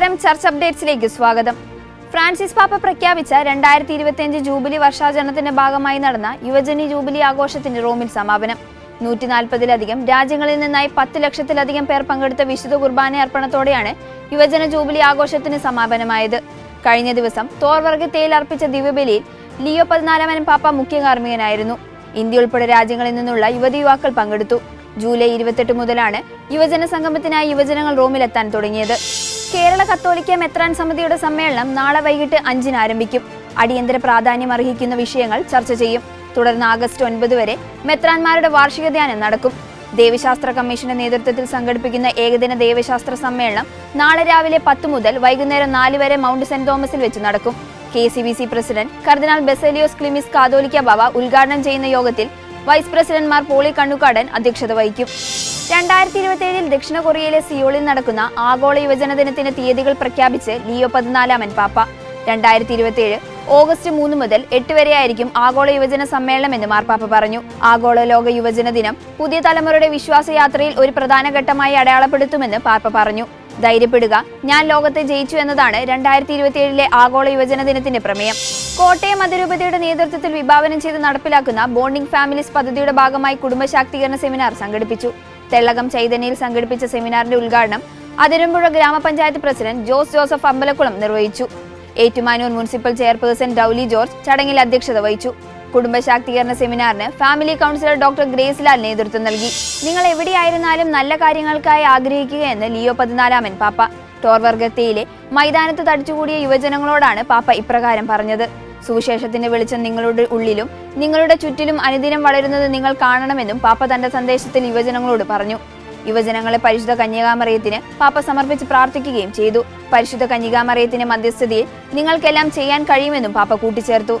Church അപ്ഡേറ്റ്സിലേക്ക് സ്വാഗതം. Francis പാപ്പ പ്രഖ്യാപിച്ച രണ്ടായിരത്തി ഇരുപത്തിയഞ്ച് ജൂബിലി വർഷാചരണത്തിന്റെ ഭാഗമായി നടന്ന യുവജനി ജൂബിലി ആഘോഷത്തിന് റോമിൽ സമാപനം. നൂറ്റി നാൽപ്പതിലധികം രാജ്യങ്ങളിൽ നിന്നായി പത്ത് ലക്ഷത്തിലധികം പേർ പങ്കെടുത്ത വിശുദ്ധ കുർബാന അർപ്പണത്തോടെയാണ് യുവജന ജൂബിലി ആഘോഷത്തിന് സമാപനമായത്. കഴിഞ്ഞ ദിവസം തോർവർഗത്തേയിൽ അർപ്പിച്ച ദിവ്യബലിയിൽ ലിയോ പതിനാലാമൻ പാപ്പ മുഖ്യ കാർമ്മികനായിരുന്നു. ഇന്ത്യ ഉൾപ്പെടെ രാജ്യങ്ങളിൽ നിന്നുള്ള യുവതി യുവാക്കൾ പങ്കെടുത്തു. ജൂലൈ ഇരുപത്തെട്ട് മുതലാണ് യുവജന സംഗമത്തിനായി യുവജനങ്ങൾ റോമിലെത്താൻ തുടങ്ങിയത്. കേരള കത്തോലിക്ക മെത്രാൻ സമിതിയുടെ സമ്മേളനം നാളെ വൈകിട്ട് അഞ്ചിന് ആരംഭിക്കും. അടിയന്തര പ്രാധാന്യം അർഹിക്കുന്ന വിഷയങ്ങൾ ചർച്ച ചെയ്യും. തുടർന്ന് ആഗസ്റ്റ് ഒൻപത് വരെ മെത്രാൻമാരുടെ വാർഷിക ധ്യാനം നടക്കും. ദേവശാസ്ത്ര കമ്മീഷന്റെ നേതൃത്വത്തിൽ സംഘടിപ്പിക്കുന്ന ഏകദിന ദേവശാസ്ത്ര സമ്മേളനം നാളെ രാവിലെ പത്ത് മുതൽ വൈകുന്നേരം നാല് വരെ മൗണ്ട് സെന്റ് തോമസിൽ വെച്ച് നടക്കും. K C B C president cardinal Baselios Cleemis Catholicos Bava ഉദ്ഘാടനം ചെയ്യുന്ന യോഗത്തിൽ വൈസ് പ്രസിഡന്റ്മാർ പോളി കണ്ണുകാടൻ അധ്യക്ഷത വഹിക്കും. രണ്ടായിരത്തി ഇരുപത്തിയേഴിൽ ദക്ഷിണ കൊറിയയിലെ സിയോളിൽ നടക്കുന്ന ആഗോള യുവജന ദിനത്തിന് തീയതികൾ പ്രഖ്യാപിച്ച് ലിയോ പതിനാലാമൻ പാപ്പ. രണ്ടായിരത്തി ഇരുപത്തിയേഴ് ഓഗസ്റ്റ് മൂന്ന് മുതൽ എട്ട് വരെയായിരിക്കും ആഗോള യുവജന സമ്മേളനം എന്ന് മാർപ്പാപ്പ പറഞ്ഞു. ആഗോള ലോക യുവജന ദിനം പുതിയ തലമുറയുടെ വിശ്വാസയാത്രയിൽ ഒരു പ്രധാന ഘട്ടമായി അടയാളപ്പെടുത്തുമെന്ന് പാപ്പ പറഞ്ഞു. ധൈര്യപ്പെടുക. ഞാൻ ലോകത്തെ ജയിച്ചു എന്നതാണ് രണ്ടായിരത്തി ഇരുപത്തിയേഴിലെ ആഗോള യുവജന ദിനത്തിന്റെ പ്രമേയം. കോട്ടയം അതിരൂപതയുടെ നേതൃത്വത്തിൽ വിഭാവനം ചെയ്ത് നടപ്പിലാക്കുന്ന ബോണ്ടിംഗ് ഫാമിലീസ് പദ്ധതിയുടെ ഭാഗമായി കുടുംബശാക്തീകരണ സെമിനാർ സംഘടിപ്പിച്ചു. തെള്ളകം ചൈതന്യയിൽ സംഘടിപ്പിച്ച സെമിനാറിന്റെ ഉദ്ഘാടനം അതിരമ്പുഴ ഗ്രാമപഞ്ചായത്ത് പ്രസിഡന്റ് ജോസ് ജോസഫ് അമ്പലക്കുളം നിർവഹിച്ചു. ഏറ്റുമാനൂർ മുനിസിപ്പൽ ചെയർപേഴ്സൺ ഡൌലി ജോർജ് ചടങ്ങിൽ അധ്യക്ഷത വഹിച്ചു. കുടുംബ ശാക്തീകരണ സെമിനാറിന് family counsellor doctor Grace Lal നേതൃത്വം നൽകി. നിങ്ങൾ എവിടെയായിരുന്നാലും നല്ല കാര്യങ്ങൾക്കായി ആഗ്രഹിക്കുകയെന്ന് ലിയോ പതിനാലാമൻ പാപ്പ. ടോർവർഗത്തയിലെ മൈതാനത്ത് തടിച്ചുകൂടിയ യുവജനങ്ങളോടാണ് പാപ്പ ഇപ്രകാരം പറഞ്ഞത്. സുവിശേഷത്തിന്റെ വെളിച്ചം നിങ്ങളുടെ ഉള്ളിലും നിങ്ങളുടെ ചുറ്റിലും അനുദിനം വളരുന്നത് നിങ്ങൾ കാണണമെന്നും പാപ്പ തന്റെ സന്ദേശത്തിൽ യുവജനങ്ങളോട് പറഞ്ഞു. യുവജനങ്ങളെ പരിശുദ്ധ കന്യകാമറിയത്തിന് പാപ്പ സമർപ്പിച്ച് പ്രാർത്ഥിക്കുകയും ചെയ്തു. പരിശുദ്ധ കന്യകാമറിയത്തിന്റെ മധ്യസ്ഥതയിൽ നിങ്ങൾക്കെല്ലാം ചെയ്യാൻ കഴിയുമെന്നും പാപ്പ കൂട്ടിച്ചേർത്തു.